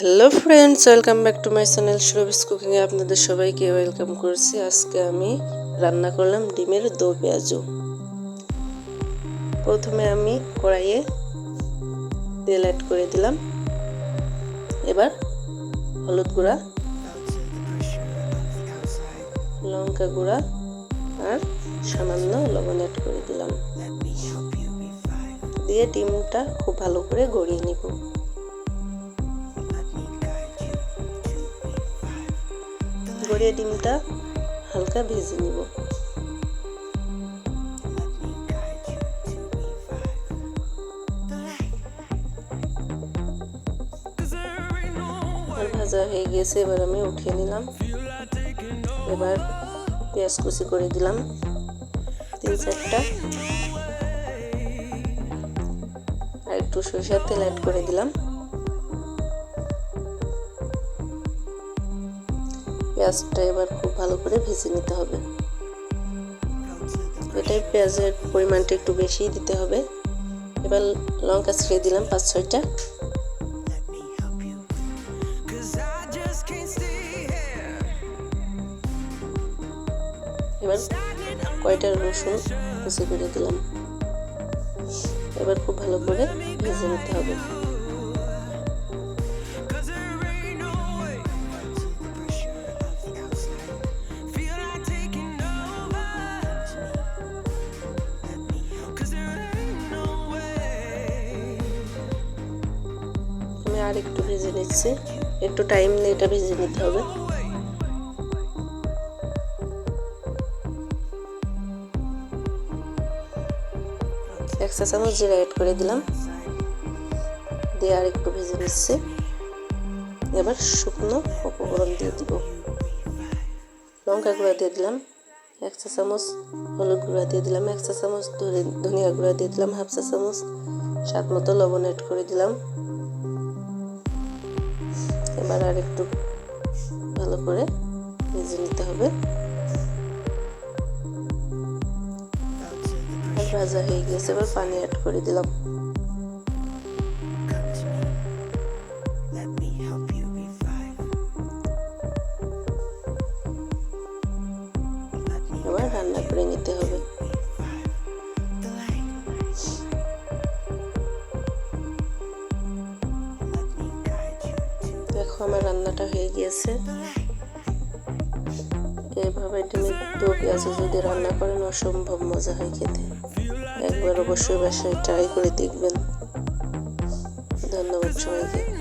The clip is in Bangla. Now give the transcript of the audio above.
Hello friends welcome back to my channel Surabhi's কুকিংয়ে আপনাদের সবাইকে ওয়েলকাম করছি। আজকে আমি রান্না করলাম ডিমের দো পেঁয়াজু। প্রথমে আমি কড়াইয়ে তেল অ্যাড করে দিলাম। এবার হলুদ গুঁড়া, লঙ্কা গুঁড়া আর সামান্য লবণ অ্যাড করে দিলাম। দিয়ে ডিমটা খুব ভালো করে গড়িয়ে নিব। গড়িয়ে ডিমটা হালকা ভেজে নিব। ভাজা হয়ে গেছে এবার আমি উঠিয়ে নিলাম। এবার পেঁয়াজ কুচি করে দিলাম, তিন চারটা। আর একটু সরিষার তেল অ্যাড করে দিলাম। পেঁয়াজটা এবার খুব ভালো করে ভেজে নিতে হবে। এটাই পেঁয়াজের পরিমাণটা একটু বেশি দিতে হবে। এবার লঙ্কা ছেড়ে দিলাম পাঁচ ছয়টা। এবার কয়টা রসুন কুচি করে দিলাম। এবার খুব ভালো করে ভেজে নিতে হবে। আর একটু ভেজে নিচ্ছি। একটু টাইম নিয়ে এটা ভেজে নিতে হবে। এক চা চামচ জিরা অ্যাড করে দিলাম। দিয়ে আর একটু ভেজে নিচ্ছি। এবার শুকনো উপকরণ দিয়ে দিব। লঙ্কা গুঁড়া দিয়ে দিলাম। এক চা চামচ হলুদ গুঁড়া দিয়ে দিলাম। এক চা চামচ ধনিয়া গুঁড়া দিয়ে দিলাম। হাফ চা চামচ স্বাদ মতো লবণ অ্যাড করে দিলাম। এবার আর একটু ভালো করে ভেজে নিতে হবে। ভাজা হয়ে গেছে এবার পানি অ্যাড করে দিলাম। দেখো আমার রান্নাটা হয়ে গিয়েছে। এভাবে ডিমের দু পেঁয়াজ যদি রান্না করেন অসম্ভব মজা হয় খেতে। একবার অবশ্যই বাসায় ট্রাই করে দেখবেন। ধন্যবাদ সবাইকে।